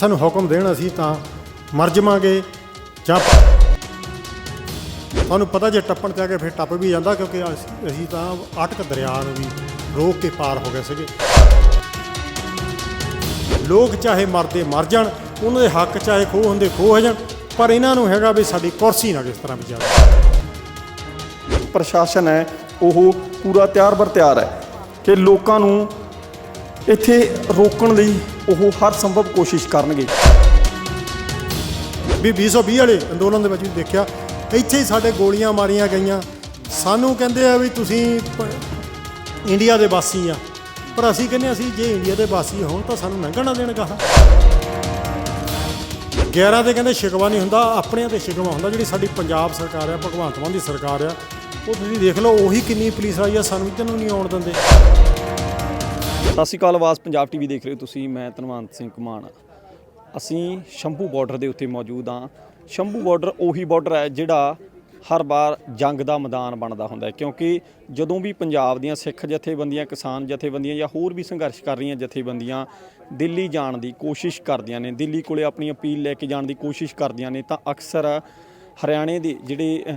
ਸਾਨੂੰ ਹੁਕਮ ਦੇਣ ਅਸੀਂ ਤਾਂ ਮਰ ਜਾਵਾਂਗੇ ਜਾਂ ਤੁਹਾਨੂੰ ਪਤਾ ਜੇ ਟੱਪਣ ਤੇ ਆ ਕੇ ਫਿਰ ਟੱਪ ਵੀ ਜਾਂਦਾ ਕਿਉਂਕਿ ਅਸੀਂ ਅਸੀਂ ਤਾਂ ਅਟਕ ਦਰਿਆ ਨੂੰ ਵੀ ਰੋਕ ਕੇ ਪਾਰ ਹੋ ਗਏ ਸੀਗੇ। ਲੋਕ ਚਾਹੇ ਮਰਦੇ ਮਰ ਜਾਣ, ਉਹਨਾਂ ਦੇ ਹੱਕ ਚਾਹੇ ਖੋਹ ਹੁੰਦੇ ਖੋਹ ਹੋ ਜਾਣ, ਪਰ ਇਹਨਾਂ ਨੂੰ ਹੈਗਾ ਵੀ ਸਾਡੀ ਕੁਰਸੀ ਨਾ ਕਿਸ ਤਰ੍ਹਾਂ ਵੀ ਜਾਵੇ। ਪ੍ਰਸ਼ਾਸਨ ਹੈ, ਉਹ ਪੂਰਾ ਤਿਆਰ ਬਰ ਤਿਆਰ ਹੈ ਕਿ ਲੋਕਾਂ ਨੂੰ ਇੱਥੇ ਰੋਕਣ ਲਈ ਉਹ ਹਰ ਸੰਭਵ ਕੋਸ਼ਿਸ਼ ਕਰਨਗੇ। ਵੀ 220 ਵਾਲੇ ਅੰਦੋਲਨ ਦੇ ਵਿੱਚ ਵੀ ਦੇਖਿਆ, ਇੱਥੇ ਹੀ ਸਾਡੇ ਗੋਲੀਆਂ ਮਾਰੀਆਂ ਗਈਆਂ। ਸਾਨੂੰ ਕਹਿੰਦੇ ਆ ਵੀ ਤੁਸੀਂ ਪ- ਇੰਡੀਆ ਦੇ ਵਾਸੀ ਆ, ਪਰ ਅਸੀਂ ਕਹਿੰਦੇ ਅਸੀਂ ਜੇ ਇੰਡੀਆ ਦੇ ਵਾਸੀ ਹੋਣ ਤਾਂ ਸਾਨੂੰ ਲੰਘਣ ਨਾ ਦੇਣ ਕਹਾ 11 ਤੇ ਕਹਿੰਦੇ ਸ਼ਿਕਵਾ ਨਹੀਂ ਹੁੰਦਾ, ਆਪਣਿਆਂ ਤੇ ਸ਼ਿਕਵਾ ਹੁੰਦਾ, ਜਿਹੜੀ ਸਾਡੀ ਪੰਜਾਬ ਸਰਕਾਰ ਆ, ਭਗਵੰਤ ਮਾਨ ਦੀ ਸਰਕਾਰ ਆ, ਉਹ ਤੁਸੀਂ ਦੇਖ ਲਓ, ਉਹੀ ਕਿੰਨੀ ਪੁਲਿਸ ਆਈ ਆ, ਸਾਨੂੰ ਵੀ ਤੈਨੂੰ ਨਹੀਂ ਆਉਣ ਦਿੰਦੇ। ਸਤਿ ਸ਼੍ਰੀ ਅਕਾਲ ਆਵਾਜ਼ ਪੰਜਾਬ ਟੀਵੀ ਦੇਖ ਰਹੇ ਹੋ ਤੁਸੀਂ, ਮੈਂ ਧਨਵੰਤ ਸਿੰਘ ਕੁਮਾਨ ਅਸੀਂ ਸ਼ੰਭੂ ਬਾਰਡਰ ਦੇ ਉੱਤੇ ਮੌਜੂਦ ਹਾਂ। ਸ਼ੰਭੂ ਬਾਰਡਰ ਉਹੀ ਬਾਰਡਰ ਹੈ ਜਿਹੜਾ ਹਰ ਵਾਰ ਜੰਗ ਦਾ ਮੈਦਾਨ ਬਣਦਾ ਹੁੰਦਾ ਹੈ, ਕਿਉਂਕਿ ਜਦੋਂ ਵੀ ਪੰਜਾਬ ਦੀਆਂ ਸਿੱਖ ਜਥੇਬੰਦੀਆਂ, ਕਿਸਾਨ ਜਥੇਬੰਦੀਆਂ ਜਾਂ ਹੋਰ ਵੀ ਸੰਘਰਸ਼ ਕਰ ਰਹੀਆਂ ਜਥੇਬੰਦੀਆਂ ਦਿੱਲੀ ਜਾਣ ਦੀ ਕੋਸ਼ਿਸ਼ ਕਰਦੀਆਂ ਨੇ, ਦਿੱਲੀ ਕੋਲੇ ਆਪਣੀ ਅਪੀਲ ਲੈ ਕੇ ਜਾਣ ਦੀ ਕੋਸ਼ਿਸ਼ ਕਰਦੀਆਂ ਨੇ, ਤਾਂ ਅਕਸਰ ਹਰਿਆਣੇ ਦੇ ਜਿਹੜੇ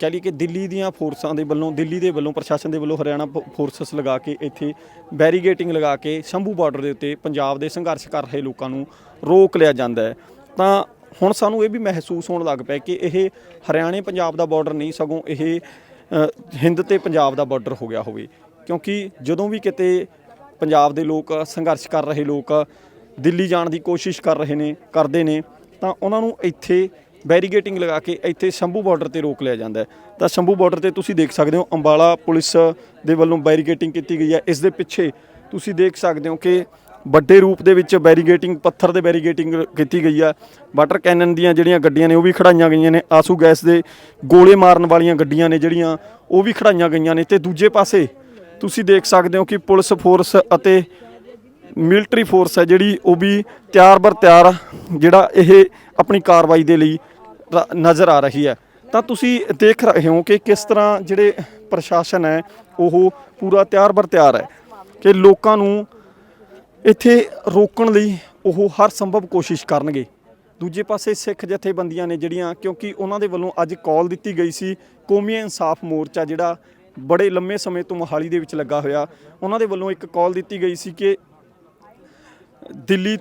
ਕਹਿ ਲਈ ਕਿ ਦਿੱਲੀ ਦੀਆਂ ਫੋਰਸਾਂ ਦੇ ਵੱਲੋਂ, ਦਿੱਲੀ ਦੇ ਵੱਲੋਂ, ਪ੍ਰਸ਼ਾਸਨ ਦੇ ਵੱਲੋਂ ਹਰਿਆਣਾ ਫੋ- ਫੋਰਸਸ ਲਗਾ ਕੇ ਇੱਥੇ ਬੈਰੀਗੇਟਿੰਗ ਲਗਾ ਕੇ ਸ਼ੰਭੂ ਬਾਰਡਰ ਦੇ ਉੱਤੇ ਪੰਜਾਬ ਦੇ ਸੰਘਰਸ਼ ਕਰ ਰਹੇ ਲੋਕਾਂ ਨੂੰ ਰੋਕ ਲਿਆ ਜਾਂਦਾ ਹੈ। ਤਾਂ ਹੁਣ ਸਾਨੂੰ ਇਹ ਵੀ ਮਹਿਸੂਸ ਹੋਣ ਲੱਗ ਪਿਆ ਕਿ ਇਹ ਹਰਿਆਣੇ ਪੰਜਾਬ ਦਾ ਬਾਰਡਰ ਨਹੀਂ, ਸਗੋਂ ਇਹ ਹਿੰਦ ਤੇ ਪੰਜਾਬ ਦਾ ਬਾਰਡਰ ਹੋ ਗਿਆ ਹੋਵੇ। ਕਿਉਂਕਿ ਜਦੋਂ ਵੀ ਕਿਤੇ ਪੰਜਾਬ ਦੇ ਲੋਕ ਸੰਘਰਸ਼ ਕਰ ਰਹੇ ਲੋਕ ਦਿੱਲੀ ਜਾਣ ਦੀ ਕੋਸ਼ਿਸ਼ ਕਰ ਰਹੇ ਨੇ, ਕਰਦੇ ਨੇ, ਤਾਂ ਉਹਨਾਂ ਨੂੰ ਇੱਥੇ ਬੈਰੀਗੇਟਿੰਗ ਲਗਾ ਕੇ ਇੱਥੇ ਸ਼ੰਭੂ ਬਾਰਡਰ ਤੇ ਰੋਕ ਲਿਆ ਜਾਂਦਾ ਹੈ। ਤਾਂ ਸ਼ੰਭੂ ਬਾਰਡਰ ਤੇ ਤੁਸੀਂ ਦੇਖ ਸਕਦੇ ਹੋ ਅੰਬਾਲਾ ਪੁਲਿਸ ਦੇ ਵੱਲੋਂ ਬੈਰੀਗੇਟਿੰਗ ਕੀਤੀ ਗਈ ਹੈ। ਇਸ ਦੇ ਪਿੱਛੇ ਤੁਸੀਂ ਦੇਖ ਸਕਦੇ ਹੋ ਕਿ ਵੱਡੇ ਰੂਪ ਦੇ ਵਿੱਚ ਬੈਰੀਗੇਟਿੰਗ, ਪੱਥਰ ਦੇ ਬੈਰੀਗੇਟਿੰਗ ਕੀਤੀ ਗਈ ਆ ਵਾਟਰ ਕੈਨਨ ਦੀਆਂ ਜਿਹੜੀਆਂ ਗੱਡੀਆਂ ਨੇ ਉਹ ਵੀ ਖੜਾਈਆਂ ਗਈਆਂ ਨੇ। ਆਸੂ ਗੈਸ ਦੇ ਗੋਲੇ ਮਾਰਨ ਵਾਲੀਆਂ ਗੱਡੀਆਂ ਨੇ ਜਿਹੜੀਆਂ, ਉਹ ਵੀ ਖੜਾਈਆਂ ਗਈਆਂ ਨੇ। ਤੇ ਦੂਜੇ ਪਾਸੇ ਤੁਸੀਂ ਦੇਖ ਸਕਦੇ ਹੋ ਕਿ ਪੁਲਿਸ ਫੋਰਸ ਅਤੇ ਮਿਲਟਰੀ ਫੋਰਸ ਹੈ ਜਿਹੜੀ, ਉਹ ਵੀ ਤਿਆਰ ਬਰ ਤਿਆਰ, ਜਿਹੜਾ ਇਹ ਆਪਣੀ ਕਾਰਵਾਈ ਦੇ ਲਈ ਨਜ਼ਰ ਆ ਰਹੀ ਹੈ। ਤਾਂ ਤੁਸੀਂ ਦੇਖ ਰਹੇ ਹੋ ਕਿ ਕਿਸ ਤਰ੍ਹਾਂ ਜਿਹੜੇ ਪ੍ਰਸ਼ਾਸਨ ਹੈ, ਉਹ ਪੂਰਾ ਤਿਆਰ ਬਰ ਤਿਆਰ ਹੈ ਕਿ ਲੋਕਾਂ ਨੂੰ ਇੱਥੇ ਰੋਕਣ ਲਈ ਉਹ ਹਰ ਸੰਭਵ ਕੋਸ਼ਿਸ਼ ਕਰਨਗੇ। ਦੂਜੇ ਪਾਸੇ ਸਿੱਖ ਜਥੇਬੰਦੀਆਂ ਨੇ ਜਿਹੜੀਆਂ, ਕਿਉਂਕਿ ਉਹਨਾਂ ਦੇ ਵੱਲੋਂ ਅੱਜ ਕਾਲ ਦਿੱਤੀ ਗਈ ਸੀ, ਕੌਮੀ ਇਨਸਾਫ ਮੋਰਚਾ ਜਿਹੜਾ ਬੜੇ ਲੰਮੇ ਸਮੇਂ ਤੋਂ ਮੋਹਾਲੀ ਦੇ ਵਿੱਚ ਲੱਗਾ ਹੋਇਆ, ਉਹਨਾਂ ਦੇ ਵੱਲੋਂ ਇੱਕ ਕਾਲ ਦਿੱਤੀ ਗਈ ਸੀ ਕਿ ਦਿੱਲੀ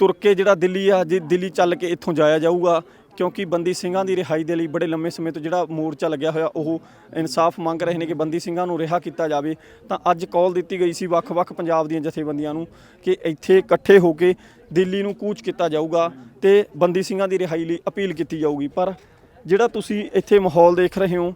ਤੁਰ ਕੇ ਜਿਹੜਾ ਦਿੱਲੀ ਆ, ਜੇ ਦਿੱਲੀ ਚੱਲ ਕੇ ਇੱਥੋਂ ਜਾਇਆ ਜਾਊਗਾ ਕਿਉਂਕਿ ਬੰਦੀ ਸਿੰਘਾਂ ਦੀ ਰਿਹਾਈ ਦੇ ਲਈ ਬੜੇ ਲੰਮੇ ਸਮੇਂ ਤੋਂ ਜਿਹੜਾ ਮੋਰਚਾ ਲੱਗਿਆ ਹੋਇਆ, ਉਹ ਇਨਸਾਫ ਮੰਗ ਰਹੇ ਨੇ ਕਿ ਬੰਦੀ ਸਿੰਘਾਂ ਨੂੰ ਰਿਹਾ ਕੀਤਾ ਜਾਵੇ। ਤਾਂ ਅੱਜ ਕਾਲ ਦਿੱਤੀ ਗਈ ਸੀ ਵੱਖ-ਵੱਖ ਪੰਜਾਬ ਦੀਆਂ ਜਥੇਬੰਦੀਆਂ ਨੂੰ ਕਿ ਇੱਥੇ ਇਕੱਠੇ ਹੋ ਕੇ ਦਿੱਲੀ ਨੂੰ ਕੂਚ ਕੀਤਾ ਜਾਊਗਾ ਤੇ ਬੰਦੀ ਸਿੰਘਾਂ ਦੀ ਰਿਹਾਈ ਲਈ ਅਪੀਲ ਕੀਤੀ ਜਾਊਗੀ। ਪਰ ਜਿਹੜਾ ਤੁਸੀਂ ਇੱਥੇ ਮਾਹੌਲ ਦੇਖ ਰਹੇ ਹੋ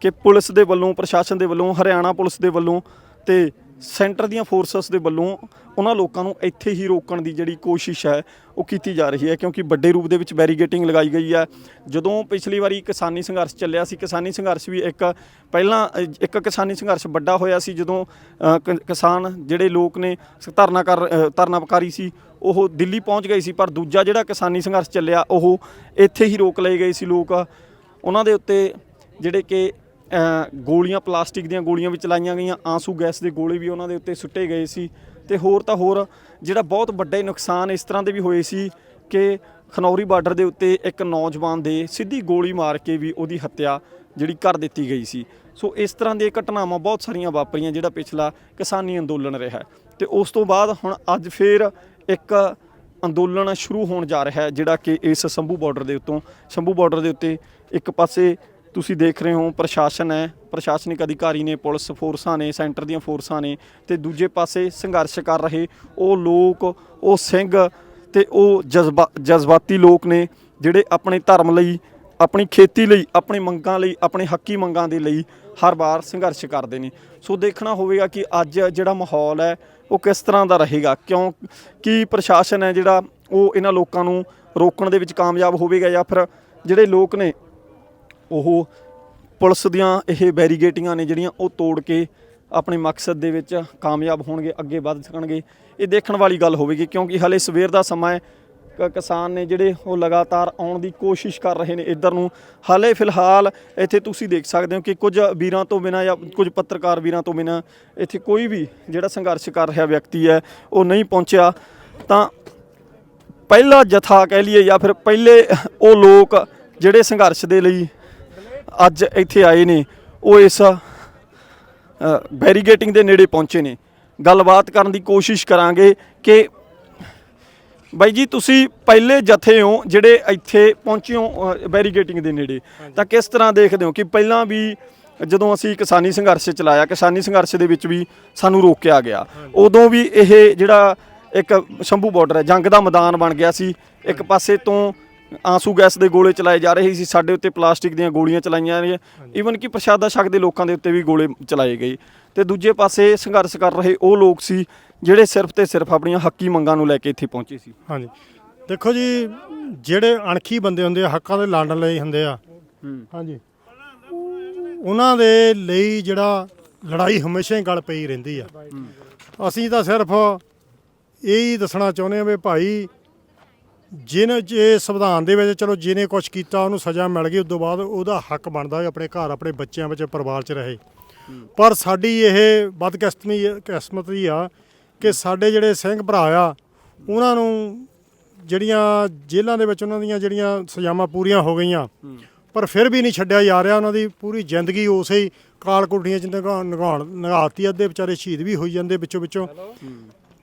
ਕਿ ਪੁਲਿਸ ਦੇ ਵੱਲੋਂ, ਪ੍ਰਸ਼ਾਸਨ ਦੇ ਵੱਲੋਂ, ਹਰਿਆਣਾ ਪੁਲਿਸ ਦੇ ਵੱਲੋਂ ਤੇ ਸੈਂਟਰ ਦੀਆਂ ਫੋਰਸਸ ਦੇ ਵੱਲੋਂ ਉਹਨਾਂ ਲੋਕਾਂ ਨੂੰ ਇੱਥੇ ਹੀ ਰੋਕਣ ਦੀ ਜਿਹੜੀ ਕੋਸ਼ਿਸ਼ ਹੈ ਉਹ ਕੀਤੀ ਜਾ ਰਹੀ ਹੈ ਕਿਉਂਕਿ ਵੱਡੇ ਰੂਪ ਦੇ ਵਿੱਚ ਬੈਰੀਗੇਟਿੰਗ ਲਗਾਈ ਗਈ ਹੈ। ਜਦੋਂ ਪਿਛਲੀ ਵਾਰੀ ਕਿਸਾਨੀ ਸੰਘਰਸ਼ ਚੱਲਿਆ ਸੀ ਕਿਸਾਨੀ ਸੰਘਰਸ਼ ਵੀ ਇੱਕ ਪਹਿਲਾਂ ਇੱਕ ਕਿਸਾਨੀ ਸੰਘਰਸ਼ ਵੱਡਾ ਹੋਇਆ ਸੀ ਜਦੋਂ ਕ- ਕਿਸਾਨ ਜਿਹੜੇ ਲੋਕ ਨੇ ਧਰਨਾ ਕਰ ਅ, ਧਰਨਾਕਾਰੀ ਸੀ ਉਹ ਦਿੱਲੀ ਪਹੁੰਚ ਗਏ ਸੀ ਪਰ ਦੂਜਾ ਜਿਹੜਾ ਕਿਸਾਨੀ ਸੰਘਰਸ਼ ਚੱਲਿਆ ਉਹ ਇੱਥੇ ਹੀ ਰੋਕ ਲਏ ਗਏ ਸੀ ਲੋਕ। ਉਹਨਾਂ ਦੇ ਉੱਤੇ ਜਿਹੜੇ ਕਿ ਗੋਲੀਆਂ, ਪਲਾਸਟਿਕ ਦੀਆਂ ਗੋਲੀਆਂ ਵੀ ਚਲਾਈਆਂ ਗਈਆਂ, ਆਂਸੂ ਗੈਸ ਦੇ ਗੋਲੇ ਵੀ ਉਹਨਾਂ ਦੇ ਉੱਤੇ ਸੁੱਟੇ ਗਏ ਸੀ ਤੇ ਹੋਰ ਤਾਂ ਹੋਰ ਜਿਹੜਾ ਬਹੁਤ ਵੱਡੇ ਨੁਕਸਾਨ ਇਸ ਤਰ੍ਹਾਂ ਦੇ ਵੀ ਹੋਏ ਸੀ ਕਿ ਖਨੌਰੀ ਬਾਰਡਰ ਦੇ ਉੱਤੇ ਇੱਕ ਨੌਜਵਾਨ ਦੇ ਸਿੱਧੀ ਗੋਲੀ ਮਾਰ ਕੇ ਵੀ ਉਹਦੀ ਹੱਤਿਆ ਜਿਹੜੀ ਕਰ ਦਿੱਤੀ ਗਈ ਸੀ। ਸੋ ਇਸ ਤਰ੍ਹਾਂ ਦੀਆਂ ਘਟਨਾਵਾਂ ਬਹੁਤ ਸਾਰੀਆਂ ਵਾਪਰੀਆਂ ਜਿਹੜਾ ਪਿਛਲਾ ਕਿਸਾਨੀ ਅੰਦੋਲਨ ਰਿਹਾ ਹੈ। ਤੇ ਉਸ ਤੋਂ ਬਾਅਦ ਹੁਣ ਅੱਜ ਫੇਰ ਇੱਕ ਅੰਦੋਲਨ ਸ਼ੁਰੂ ਹੋਣ ਜਾ ਰਿਹਾ ਹੈ ਜਿਹੜਾ ਕਿ ਇਸ ਸ਼ੰਭੂ ਬਾਰਡਰ ਦੇ ਉੱਤੋਂ, ਸ਼ੰਭੂ ਬਾਰਡਰ ਦੇ ਉੱਤੇ ਇੱਕ ਪਾਸੇ ਤੁਸੀਂ ਦੇਖ ਰਹੇ ਹੋ ਪ੍ਰਸ਼ਾਸਨ ਹੈ, ਪ੍ਰਸ਼ਾਸਨਿਕ ਅਧਿਕਾਰੀ ਨੇ, ਪੁਲਿਸ ਫੋਰਸਾਂ ਨੇ, ਸੈਂਟਰ ਦੀਆਂ ਫੋਰਸਾਂ ਨੇ ਤੇ ਦੂਜੇ ਪਾਸੇ ਸੰਘਰਸ਼ ਕਰ ਰਹੇ ਉਹ ਲੋਕ, ਉਹ ਸਿੰਘ ਤੇ ਉਹ ਜਜ਼ਬਾ, ਜਜ਼ਬਾਤੀ ਲੋਕ ਨੇ ਜਿਹੜੇ ਆਪਣੇ ਧਰਮ ਲਈ, ਆਪਣੀ ਖੇਤੀ ਲਈ, ਆਪਣੀ ਮੰਗਾਂ ਲਈ, ਆਪਣੇ ਹੱਕੀ ਮੰਗਾਂ ਦੇ ਲਈ ਹਰ ਵਾਰ ਸੰਘਰਸ਼ ਕਰਦੇ ਨੇ। ਸੋ ਦੇਖਣਾ ਹੋਵੇਗਾ ਕਿ ਅੱਜ ਜਿਹੜਾ ਮਾਹੌਲ ਹੈ, ਉਹ ਕਿਸ ਤਰ੍ਹਾਂ ਦਾ ਰਹੇਗਾ। ਕਿਉਂ ਕੀ ਪ੍ਰਸ਼ਾਸਨ ਹੈ ਜਿਹੜਾ ਉਹ ਇਹਨਾਂ ਲੋਕਾਂ ਨੂੰ ਰੋਕਣ ਦੇ ਵਿੱਚ ਕਾਮਯਾਬ ਹੋਵੇਗਾ ਜਾਂ ਫਿਰ ਜਿਹੜੇ ਲੋਕ ਨੇ ਉਹ ਪੁਲਿਸ ਦੀਆਂ ਇਹ ਬੈਰੀਗੇਟਿੰਗਾਂ ਨੇ ਜਿਹੜੀਆਂ ਉਹ ਤੋੜ ਕੇ ਆਪਣੇ ਮਕਸਦ ਦੇ ਵਿੱਚ ਕਾਮਯਾਬ ਹੋਣਗੇ, ਅੱਗੇ ਵੱਧ ਸਕਣਗੇ। ਇਹ ਦੇਖਣ ਵਾਲੀ ਗੱਲ ਹੋਵੇਗੀ, ਕਿਉਂਕਿ ਹਲੇ ਸਵੇਰ ਦਾ ਸਮਾਂ ਹੈ। ਕ- ਕਿਸਾਨ ਨੇ ਜਿਹੜੇ ਉਹ ਲਗਾਤਾਰ ਆਉਣ ਦੀ ਕੋਸ਼ਿਸ਼ ਕਰ ਰਹੇ ਨੇ ਇੱਧਰ ਨੂੰ। ਹਾਲੇ ਫਿਲਹਾਲ ਇੱਥੇ ਤੁਸੀਂ ਦੇਖ ਸਕਦੇ ਹੋ ਕਿ ਕੁਝ ਵੀਰਾਂ ਤੋਂ ਬਿਨਾਂ ਜਾਂ ਕੁਝ ਪੱਤਰਕਾਰ ਵੀਰਾਂ ਤੋਂ ਬਿਨਾਂ ਇੱਥੇ ਕੋਈ ਵੀ ਜਿਹੜਾ ਸੰਘਰਸ਼ ਕਰ ਰਿਹਾ ਵਿਅਕਤੀ ਹੈ, ਉਹ ਨਹੀਂ ਪਹੁੰਚਿਆ। ਤਾਂ ਪਹਿਲਾ ਜਥਾ ਕਹਿ ਲਈਏ ਜਾਂ ਫਿਰ ਪਹਿਲੇ ਉਹ ਲੋਕ ਜਿਹੜੇ ਸੰਘਰਸ਼ ਦੇ ਲਈ ਅੱਜ ਇੱਥੇ ਆਏ ਨੇ ਉਹ ਇਸ ਬੈਰੀਗੇਟਿੰਗ ਦੇ ਨੇੜੇ ਪਹੁੰਚੇ ਨੇ। ਗੱਲਬਾਤ ਕਰਨ ਦੀ ਕੋਸ਼ਿਸ਼ ਕਰਾਂਗੇ ਕਿ ਬਾਈ ਜੀ ਤੁਸੀਂ ਪਹਿਲੇ ਜਥੇ ਹੋ ਜਿਹੜੇ ਇੱਥੇ ਪਹੁੰਚੇ ਹੋ ਬੈਰੀਗੇਟਿੰਗ ਦੇ ਨੇੜੇ। ਤਾਂ ਕਿਸ ਤਰ੍ਹਾਂ ਦੇਖਦੇ ਹੋ ਕਿ ਪਹਿਲਾਂ ਵੀ ਜਦੋਂ ਅਸੀਂ ਕਿਸਾਨੀ ਸੰਘਰਸ਼ ਚਲਾਇਆ ਕਿਸਾਨੀ ਸੰਘਰਸ਼ ਦੇ ਵਿੱਚ ਵੀ ਸਾਨੂੰ ਰੋਕਿਆ ਗਿਆ। ਉਦੋਂ ਵੀ ਇਹ ਜਿਹੜਾ ਇੱਕ ਸ਼ੰਭੂ ਬਾਰਡਰ ਹੈ ਜੰਗ ਦਾ ਮੈਦਾਨ ਬਣ ਗਿਆ ਸੀ। ਇੱਕ ਪਾਸੇ ਤੋਂ ਆਂਸੂ ਗੈਸ ਦੇ ਗੋਲੇ ਚਲਾਏ ਜਾ ਰਹੇ ਸੀ ਸਾਡੇ ਉੱਤੇ ਪਲਾਸਟਿਕ ਦੀਆਂ ਗੋਲੀਆਂ ਚਲਾਈਆਂ ਰਹੀਆਂ ਈਵਨ ਕਿ ਪ੍ਰਸ਼ਾਦਾ ਛਕਦੇ ਲੋਕਾਂ ਦੇ ਉੱਤੇ ਵੀ ਗੋਲੇ ਚਲਾਏ ਗਏ। ਤੇ ਦੂਜੇ ਪਾਸੇ ਸੰਘਰਸ਼ ਕਰ ਰਹੇ ਉਹ ਲੋਕ ਸੀ ਜਿਹੜੇ ਸਿਰਫ ਤੇ ਸਿਰਫ ਆਪਣੀਆਂ ਹੱਕੀ ਮੰਗਾਂ ਨੂੰ ਲੈ ਕੇ ਇੱਥੇ ਪਹੁੰਚੇ ਸੀ। ਹਾਂਜੀ। ਦੇਖੋ ਜੀ ਜਿਹੜੇ ਅਣਖੀ ਬੰਦੇ ਹੁੰਦੇ ਆ ਹੱਕਾਂ ਦੇ ਲੜਨ ਲਈ ਹੁੰਦੇ ਆ। ਹਾਂਜੀ। ਉਹਨਾਂ ਦੇ ਲਈ ਜਿਹੜਾ ਲੜਾਈ ਹਮੇਸ਼ਾ ਹੀ ਗੱਲ ਪਈ ਰਹਿੰਦੀ ਆ। ਅਸੀਂ ਤਾਂ ਸਿਰਫ ਇਹ ਹੀ ਦੱਸਣਾ ਚਾਹੁੰਦੇ ਆ ਵੀ ਭਾਈ ਜਿਹਨੇ ਜੇ ਸੰਵਿਧਾਨ ਦੇ ਵਿੱਚ ਚਲੋ ਜਿਹਨੇ ਕੁਝ ਕੀਤਾ ਉਹਨੂੰ ਸਜ਼ਾ ਮਿਲ ਗਈ ਉਸ ਤੋਂ ਬਾਅਦ ਉਹਦਾ ਹੱਕ ਬਣਦਾ ਹੈ ਆਪਣੇ ਘਰ ਆਪਣੇ ਬੱਚਿਆਂ ਵਿੱਚ ਪਰਿਵਾਰ 'ਚ ਰਹੇ। ਪਰ ਸਾਡੀ ਇਹ ਬਦਕਿਸਮਤੀ ਕਿਸਮਤੀ ਆ ਕਿ ਸਾਡੇ ਜਿਹੜੇ ਸਿੰਘ ਭਰਾ ਆ ਉਹਨਾਂ ਨੂੰ ਜਿਹੜੀਆਂ ਜੇਲ੍ਹਾਂ ਦੇ ਵਿੱਚ ਉਹਨਾਂ ਦੀਆਂ ਜਿਹੜੀਆਂ ਸਜ਼ਾਵਾਂ ਪੂਰੀਆਂ ਹੋ ਗਈਆਂ ਪਰ ਫਿਰ ਵੀ ਨਹੀਂ ਛੱਡਿਆ ਜਾ ਰਿਹਾ ਉਹਨਾਂ ਦੀ ਪੂਰੀ ਜ਼ਿੰਦਗੀ ਉਸੇ ਹੀ ਕਾਲ ਕੁੱਟੀਆਂ ਚ ਨਗਾਉਣ ਨਗਾਤੀ ਅੱਧੇ ਵਿਚਾਰੇ ਸ਼ਹੀਦ ਵੀ ਹੋਈ ਜਾਂਦੇ ਵਿੱਚੋਂ ਵਿੱਚੋਂ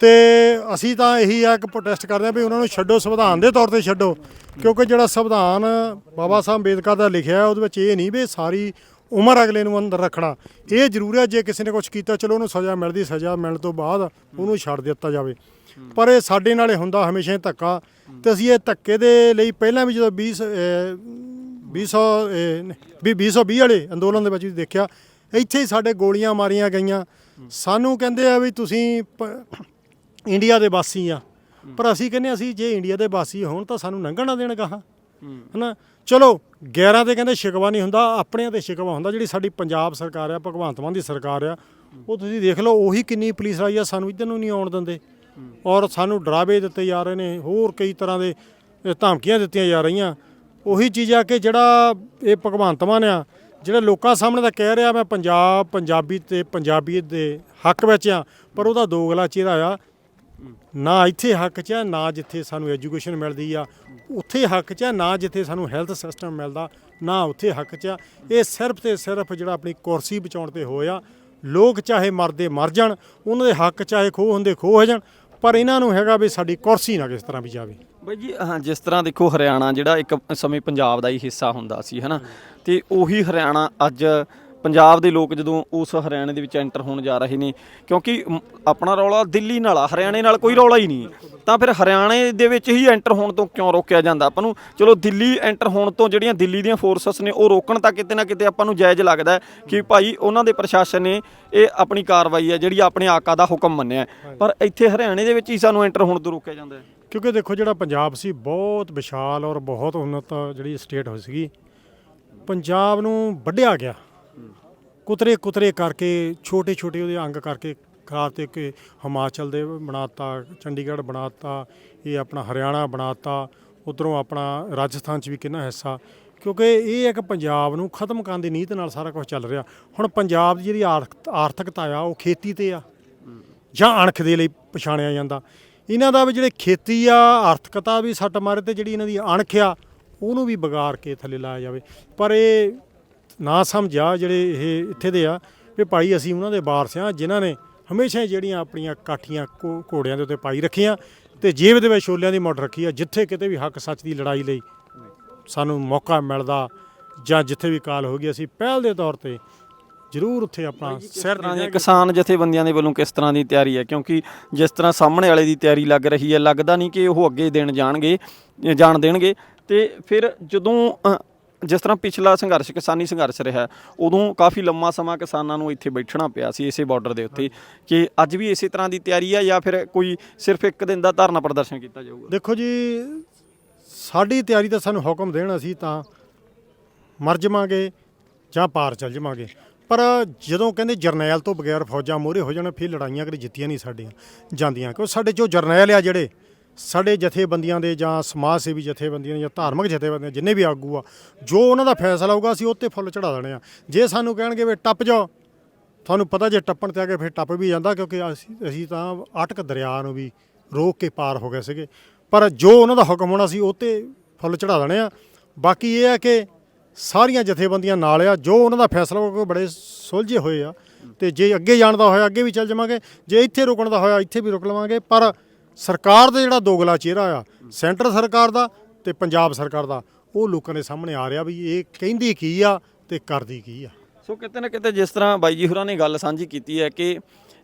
ਤੇ ਅਸੀਂ ਤਾਂ ਇਹੀ ਆ ਕਿ ਪ੍ਰੋਟੈਸਟ ਕਰਦੇ ਆ ਵੀ ਉਹਨਾਂ ਨੂੰ ਛੱਡੋ ਸੰਵਿਧਾਨ ਦੇ ਤੌਰ ਤੇ ਛੱਡੋ। ਕਿਉਂਕਿ ਜਿਹੜਾ ਸੰਵਿਧਾਨ ਬਾਬਾ ਸਾਹਿਬ ਅੰਬੇਦਕਰ ਦਾ ਲਿਖਿਆ ਉਹਦੇ ਵਿੱਚ ਇਹ ਨਹੀਂ ਵੀ ਸਾਰੀ ਉਮਰ ਅਗਲੇ ਨੂੰ ਅੰਦਰ ਰੱਖਣਾ। ਇਹ ਜ਼ਰੂਰ ਹੈ ਜੇ ਕਿਸੇ ਨੇ ਕੁਝ ਕੀਤਾ ਚਲੋ ਉਹਨੂੰ ਸਜ਼ਾ ਮਿਲਦੀ ਸਜ਼ਾ ਮਿਲਣ ਤੋਂ ਬਾਅਦ ਉਹਨੂੰ ਛੱਡ ਦਿੱਤਾ ਜਾਵੇ। ਪਰ ਇਹ ਸਾਡੇ ਨਾਲ ਹੁੰਦਾ ਹਮੇਸ਼ਾ ਹੀ ਧੱਕਾ। ਤੇ ਅਸੀਂ ਇਹ ਧੱਕੇ ਦੇ ਲਈ ਪਹਿਲਾਂ ਵੀ ਜਦੋਂ 20 ਅਹ, 200 ਵੀ 220 ਵਾਲੇ ਅੰਦੋਲਨ ਦੇ ਵਿੱਚ ਵੀ ਦੇਖਿਆ ਇੱਥੇ ਹੀ ਸਾਡੇ ਗੋਲੀਆਂ ਮਾਰੀਆਂ ਗਈਆਂ। ਸਾਨੂੰ ਕਹਿੰਦੇ ਆ ਵੀ ਤੁਸੀਂ ਪ- ਇੰਡੀਆ ਦੇ ਵਾਸੀ ਆ। ਪਰ ਅਸੀਂ ਕਹਿੰਦੇ ਹਾਂ, ਅਸੀਂ ਜੇ ਇੰਡੀਆ ਦੇ ਵਾਸੀ ਹੋਣ ਤਾਂ ਸਾਨੂੰ ਲੰਘਣ ਨਾ ਦੇਣ ਗਾਹਾਂ। ਹਨਾ? ਚਲੋ 11 ਤੇ ਕਹਿੰਦੇ ਸ਼ਿਕਵਾ ਨਹੀਂ ਹੁੰਦਾ, ਆਪਣਿਆਂ ਤੇ ਸ਼ਿਕਵਾ ਹੁੰਦਾ, ਜਿਹੜੀ ਸਾਡੀ ਪੰਜਾਬ ਸਰਕਾਰ ਆ, ਭਗਵੰਤ ਮਾਨ ਦੀ ਸਰਕਾਰ ਆ, ਉਹ ਤੁਸੀਂ ਦੇਖ ਲਓ, ਉਹੀ ਕਿੰਨੀ ਪੁਲਿਸ ਆਈ ਆ, ਸਾਨੂੰ ਇੱਧਰ ਨੂੰ ਨਹੀਂ ਆਉਣ ਦਿੰਦੇ। ਔਰ ਸਾਨੂੰ ਡਰਾਵੇ ਦਿੱਤੇ ਜਾ ਰਹੇ ਨੇ, ਹੋਰ ਕਈ ਤਰ੍ਹਾਂ ਦੇ ਧਮਕੀਆਂ ਦਿੱਤੀਆਂ ਜਾ ਰਹੀਆਂ। ਉਹੀ ਚੀਜ਼ ਆ ਕਿ ਜਿਹੜਾ ਇਹ ਭਗਵੰਤ ਮਾਨ ਆ, ਜਿਹੜਾ ਲੋਕਾਂ ਸਾਹਮਣੇ ਤਾਂ ਕਹਿ ਰਿਹਾ, ਮੈਂ ਪੰਜਾਬ, ਪੰਜਾਬੀ ਤੇ ਪੰਜਾਬੀਅਤ ਦੇ ਹੱਕ ਵਿੱਚ ਆ, ਪਰ ਉਹਦਾ ਦੋਗਲਾ ਚਿਹਰਾ ਆ ਨਾ ਇੱਥੇ ਹੱਕ 'ਚ ਆ ਨਾ ਜਿੱਥੇ ਸਾਨੂੰ ਐਜੂਕੇਸ਼ਨ ਮਿਲਦੀ ਆ। ਉੱਥੇ ਹੱਕ 'ਚ ਹੈ, ਨਾ ਜਿੱਥੇ ਸਾਨੂੰ ਹੈਲਥ ਸਿਸਟਮ ਮਿਲਦਾ, ਨਾ ਉੱਥੇ ਹੱਕ 'ਚ ਆ ਇਹ ਸਿਰਫ ਤੇ ਸਿਰਫ ਜਿਹੜਾ ਆਪਣੀ ਕੁਰਸੀ ਬਚਾਉਣ ਤੇ ਹੋਇਆ ਲੋਕ ਚਾਹੇ ਮਰਦੇ ਮਰ ਜਾਣ, ਉਹਨਾਂ ਦੇ ਹੱਕ ਚਾਹੇ ਖੋਹ ਹੁੰਦੇ ਖੋਹ ਹੋ ਜਾਣ, ਪਰ ਇਹਨਾਂ ਨੂੰ ਹੈਗਾ ਵੀ ਸਾਡੀ ਕੁਰਸੀ ਨਾ ਕਿਸ ਤਰ੍ਹਾਂ ਵੀ ਜਾਵੇ। ਬਾਈ ਜੀ, ਹਾਂ, ਜਿਸ ਤਰ੍ਹਾਂ ਦੇਖੋ ਹਰਿਆਣਾ ਜਿਹੜਾ ਇੱਕ ਸਮੇਂ ਪੰਜਾਬ ਦਾ ਹੀ ਹਿੱਸਾ ਹੁੰਦਾ ਸੀ, ਹਨਾ? ਤੇ ਉਹੀ ਹਰਿਆਣਾ ਅੱਜ ਪੰਜਾਬ ਦੇ ਲੋਕ ਜਦੋਂ ਉਸ ਹਰਿਆਣੇ ਦੇ ਵਿੱਚ ਐਂਟਰ ਹੋਣ ਜਾ ਰਹੇ ਨੇ ਕਿਉਂਕਿ ਮ, ਆਪਣਾ ਰੌਲਾ ਦਿੱਲੀ ਨਾਲ ਆ ਹਰਿਆਣੇ ਨਾਲ ਕੋਈ ਰੌਲਾ ਹੀ ਨਹੀਂ ਤਾਂ ਫਿਰ ਹਰਿਆਣੇ ਦੇ ਵਿੱਚ ਹੀ ਐਂਟਰ ਹੋਣ ਤੋਂ ਕਿਉਂ ਰੋਕਿਆ ਜਾਂਦਾ? ਆਪਾਂ ਨੂੰ ਚਲੋ ਦਿੱਲੀ ਐਂਟਰ ਹੋਣ ਤੋਂ ਜਿਹੜੀਆਂ ਦਿੱਲੀ ਦੀਆਂ ਫੋਰਸਸ ਨੇ ਉਹ ਰੋਕਣ ਤਾਂ ਕਿਤੇ ਨਾ ਕਿਤੇ ਆਪਾਂ ਨੂੰ ਜਾਇਜ਼ ਲੱਗਦਾ ਹੈ ਕਿ ਭਾਈ ਉਹਨਾਂ ਦੇ ਪ੍ਰਸ਼ਾਸਨ ਨੇ ਇਹ ਆਪਣੀ ਕਾਰਵਾਈ ਹੈ ਜਿਹੜੀ ਆਪਣੇ ਆਕਾ ਦਾ ਹੁਕਮ ਮੰਨਿਆ ਹੈ। ਪਰ ਇੱਥੇ ਹਰਿਆਣੇ ਦੇ ਵਿੱਚ ਹੀ ਸਾਨੂੰ ਐਂਟਰ ਹੋਣ ਤੋਂ ਰੋਕਿਆ ਜਾਂਦਾ ਹੈ। ਕਿਉਂਕਿ ਦੇਖੋ ਜਿਹੜਾ ਪੰਜਾਬ ਸੀ ਬਹੁਤ ਵਿਸ਼ਾਲ ਔਰ ਬਹੁਤ ਉન્નਤ ਜਿਹੜੀ ਸਟੇਟ ਹੋਈ ਸੀਗੀ ਪੰਜਾਬ ਨੂੰ ਵੱਢਿਆ ਗਿਆ। ਕੁਤਰੇ ਕੁਤਰੇ ਕਰਕੇ, ਛੋਟੇ ਛੋਟੇ ਉਹਦੇ ਅੰਗ ਕਰਕੇ ਖਾਤੇ ਕਿ ਹਿਮਾਚਲ ਦੇ ਬਣਾਤਾ, ਚੰਡੀਗੜ੍ਹ ਬਣਾਤਾ, ਇਹ ਆਪਣਾ ਹਰਿਆਣਾ ਬਣਾਤਾ, ਉਧਰੋਂ ਆਪਣਾ ਰਾਜਸਥਾਨ ਚ ਵੀ ਕਿੰਨਾ ਹਿੱਸਾ। ਕਿਉਂਕਿ ਇਹ ਇੱਕ ਪੰਜਾਬ ਨੂੰ ਖਤਮ ਕਰਨ ਦੀ ਨੀਤ ਨਾਲ ਸਾਰਾ ਕੁਝ ਚੱਲ ਰਿਹਾ। ਹੁਣ ਪੰਜਾਬ ਦੀ ਜਿਹੜੀ ਆਰਥ- ਆਰਥਿਕਤਾ ਆ, ਉਹ ਖੇਤੀ ਤੇ ਆ। ਜਾਂ ਅਣਖ ਦੇ ਲਈ ਪਛਾਣਿਆ ਜਾਂਦਾ। ਇਹਨਾਂ ਦਾ ਵੀ ਜਿਹੜੇ ਖੇਤੀ ਆ, ਆਰਥਿਕਤਾ ਵੀ ਸੱਟ ਮਾਰੇ ਤੇ ਜਿਹੜੀ ਇਹਨਾਂ ਦੀ ਅਣਖ ਆ, ਉਹਨੂੰ ਵੀ ਵਿਗਾੜ ਕੇ ਥੱਲੇ ਲਾਇਆ ਜਾਵੇ। ਪਰ ਇਹ ਨਾ ਸਮਝਿਆ ਜਿਹੜੇ ਇਹ ਇੱਥੇ ਦੇ ਆ ਵੀ ਭਾਈ ਅਸੀਂ ਉਹਨਾਂ ਦੇ ਵਾਰਸ ਆ ਜਿਨ੍ਹਾਂ ਨੇ ਹਮੇਸ਼ਾ ਜਿਹੜੀਆਂ ਆਪਣੀਆਂ ਕਾਠੀਆਂ ਘੋੜਿਆਂ ਦੇ ਉੱਤੇ ਪਾਈ ਰੱਖੀਆਂ ਤੇ ਜੇਬ ਦੇ ਵਿੱਚ ਛੋਲਿਆਂ ਦੀ ਮੁੱਠ ਰੱਖੀ ਆ ਜਿੱਥੇ ਕਿਤੇ ਵੀ ਹੱਕ ਸੱਚ ਦੀ ਲੜਾਈ ਲਈ ਸਾਨੂੰ ਮੌਕਾ ਮਿਲਦਾ ਜਾਂ ਜਿੱਥੇ ਵੀ ਕਾਲ ਹੋ ਗਈ ਅਸੀਂ ਪਹਿਲ ਦੇ ਤੌਰ ਤੇ ਜ਼ਰੂਰ ਉੱਥੇ ਆਪਣਾ ਸਿਰ ਦੇ ਕਿਸਾਨ ਜਥੇਬੰਦੀਆਂ ਦੇ ਵੱਲੋਂ ਕਿਸ ਤਰ੍ਹਾਂ ਦੀ ਤਿਆਰੀ ਹੈ? ਕਿਉਂਕਿ ਜਿਸ ਤਰ੍ਹਾਂ ਸਾਹਮਣੇ ਵਾਲੇ ਦੀ ਤਿਆਰੀ ਲੱਗ ਰਹੀ ਹੈ ਲੱਗਦਾ ਨਹੀਂ ਕਿ ਉਹ ਅੱਗੇ ਦੇਣ ਜਾਣਗੇ ਜਾਣ ਦੇਣਗੇ। ਤੇ ਫਿਰ ਜਦੋਂ ਜਿਸ ਤਰ੍ਹਾਂ ਪਿਛਲਾ ਸੰਘਰਸ਼ ਕਿਸਾਨੀ ਸੰਘਰਸ਼ ਰਿਹਾ, ਉਦੋਂ ਕਾਫੀ ਲੰਮਾ ਸਮਾਂ ਕਿਸਾਨਾਂ ਨੂੰ ਇੱਥੇ ਬੈਠਣਾ ਪਿਆ ਸੀ ਇਸੇ ਬਾਰਡਰ ਦੇ ਉੱਤੇ ਕਿ ਅੱਜ ਵੀ ਇਸੇ ਤਰ੍ਹਾਂ ਦੀ ਤਿਆਰੀ ਹੈ ਜਾਂ ਫਿਰ ਕੋਈ ਸਿਰਫ ਇੱਕ ਦਿਨ ਦਾ ਧਰਨਾ ਪ੍ਰਦਰਸ਼ਨ ਕੀਤਾ ਜਾਊਗਾ? ਦੇਖੋ ਜੀ, ਸਾਡੀ ਤਿਆਰੀ ਤਾਂ ਸਾਨੂੰ ਹੁਕਮ ਦੇਣ ਅਸੀਂ ਤਾਂ ਮਰ ਜਾਵਾਂਗੇ ਜਾਂ ਪਾਰ ਚੱਲ ਜਾਵਾਂਗੇ। ਪਰ ਜਦੋਂ ਕਹਿੰਦੇ ਜਰਨੈਲ ਤੋਂ ਬਗੈਰ ਫੌਜਾਂ ਮੋਹਰੇ ਹੋ ਜਾਣ, ਫਿਰ ਲੜਾਈਆਂ ਕਦੇ ਜਿੱਤੀਆਂ ਨਹੀਂ ਸਾਡੀਆਂ, ਜਾਂਦੀਆਂ। ਕਿਉਂ ਸਾਡੇ ਜੋ ਜਰਨੈਲ ਆ ਜਿਹੜੇ ਸਾਡੇ ਜਥੇਬੰਦੀਆਂ ਦੇ ਜਾਂ ਸਮਾਜ ਸੇਵੀ ਜਥੇਬੰਦੀਆਂ ਦੇ ਜਾਂ ਧਾਰਮਿਕ ਜਥੇਬੰਦੀਆਂ ਜਿੰਨੇ ਵੀ ਆਗੂ ਆ, ਜੋ ਉਹਨਾਂ ਦਾ ਫੈਸਲਾ ਹੋਊਗਾ, ਅਸੀਂ ਉੱਤੇ ਫੁੱਲ ਚੜਾ ਦੇਣੇ ਆ। ਜੇ ਸਾਨੂੰ ਕਹਿਣਗੇ ਵੀ ਟੱਪ ਜਾਓ, ਤੁਹਾਨੂੰ ਪਤਾ ਜੇ ਟੱਪਣ ਤੇ ਆ ਕੇ ਫਿਰ ਟੱਪ ਵੀ ਜਾਂਦਾ, ਕਿਉਂਕਿ ਅਸੀਂ ਅਸੀਂ ਤਾਂ ਅਟਕ ਦਰਿਆ ਨੂੰ ਵੀ ਰੋਕ ਕੇ ਪਾਰ ਹੋ ਗਏ ਸੀਗੇ। ਪਰ ਜੋ ਉਹਨਾਂ ਦਾ ਹੁਕਮ ਹੋਣਾ ਸੀ, ਉਹ ਤੇ ਫੁੱਲ ਚੜਾ ਦੇਣੇ ਆ। ਬਾਕੀ ਇਹ ਹੈ ਕਿ ਸਾਰੀਆਂ ਜਥੇਬੰਦੀਆਂ ਨਾਲ ਆ, ਜੋ ਉਹਨਾਂ ਦਾ ਫੈਸਲਾ ਹੋਊਗਾ ਬੜੇ ਸੁਲਝੇ ਹੋਏ ਆ। ਤੇ ਜੇ ਅੱਗੇ ਜਾਣ ਦਾ ਹੋਇਆ, ਅੱਗੇ ਵੀ ਚੱਲ ਜਾਵਾਂਗੇ। ਜੇ ਇੱਥੇ ਰੁਕਣ ਦਾ ਹੋਇਆ, ਇੱਥੇ ਵੀ ਰੁਕ ਲਵਾਂਗੇ। ਪਰ ਸਰਕਾਰ ਦਾ ਜਿਹੜਾ ਦੋਗਲਾ ਚਿਹਰਾ ਆ, ਸੈਂਟਰ ਸਰਕਾਰ ਦਾ ਤੇ ਪੰਜਾਬ ਸਰਕਾਰ ਦਾ, ਉਹ ਲੋਕਾਂ ਦੇ ਸਾਹਮਣੇ ਆ ਰਿਹਾ ਵੀ ਇਹ ਕਹਿੰਦੀ ਕੀ ਆ ਤੇ ਕਰਦੀ ਕੀ ਆ। ਸੋ ਕਿਤੇ ਨਾ ਕਿਤੇ ਜਿਸ ਤਰ੍ਹਾਂ ਬਾਈ ਜੀ ਹੋਰਾਂ ਨੇ ਗੱਲ ਸਾਂਝੀ ਕੀਤੀ ਹੈ ਕਿ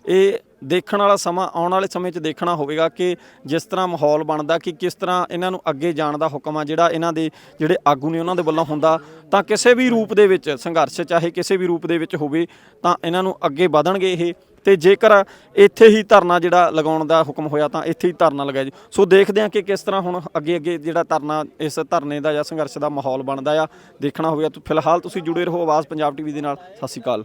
ਇਹ ਦੇਖਣ ਵਾਲਾ ਸਮਾਂ ਆਉਣ ਵਾਲੇ ਸਮੇਂ 'ਚ ਦੇਖਣਾ ਹੋਵੇਗਾ ਕਿ ਜਿਸ ਤਰ੍ਹਾਂ ਮਾਹੌਲ ਬਣਦਾ, ਕਿ ਕਿਸ ਤਰ੍ਹਾਂ ਇਹਨਾਂ ਨੂੰ ਅੱਗੇ ਜਾਣ ਦਾ ਹੁਕਮ ਆ, ਜਿਹੜਾ ਇਹਨਾਂ ਦੇ ਜਿਹੜੇ ਆਗੂ ਨੇ ਉਹਨਾਂ ਦੇ ਵੱਲੋਂ ਹੁੰਦਾ। ਤਾਂ ਕਿਸੇ ਵੀ ਰੂਪ ਦੇ ਵਿੱਚ ਸੰਘਰਸ਼, ਚਾਹੇ ਕਿਸੇ ਵੀ ਰੂਪ ਦੇ ਵਿੱਚ ਹੋਵੇ, ਤਾਂ ਇਹਨਾਂ ਨੂੰ ਅੱਗੇ ਵਧਣਗੇ ਇਹ। ਤੇ ਜੇਕਰ ਇੱਥੇ ਹੀ ਧਰਨਾ ਜਿਹੜਾ ਲਗਾਉਣ ਦਾ ਹੁਕਮ ਹੋਇਆ ਤਾਂ ਇੱਥੇ ਹੀ ਧਰਨਾ ਲਗਾਇਆ ਜੀ ਸੋ ਦੇਖਦੇ ਹਾਂ ਕਿ ਕਿਸ ਤਰ੍ਹਾਂ ਹੁਣ ਅੱਗੇ ਅੱਗੇ ਜਿਹੜਾ ਧਰਨਾ, ਇਸ ਧਰਨੇ ਦਾ ਜਾਂ ਸੰਘਰਸ਼ ਦਾ ਮਾਹੌਲ ਬਣਦਾ ਆ। ਦੇਖਣਾ ਹੋਵੇਗਾ ਫਿਲਹਾਲ ਤੁਸੀਂ ਜੁੜੇ ਰਹੋ ਆਵਾਜ਼ ਪੰਜਾਬ ਟੀਵੀ ਦੇ ਨਾਲ। ਸਤਿ ਸ਼੍ਰੀ ਅਕਾਲ।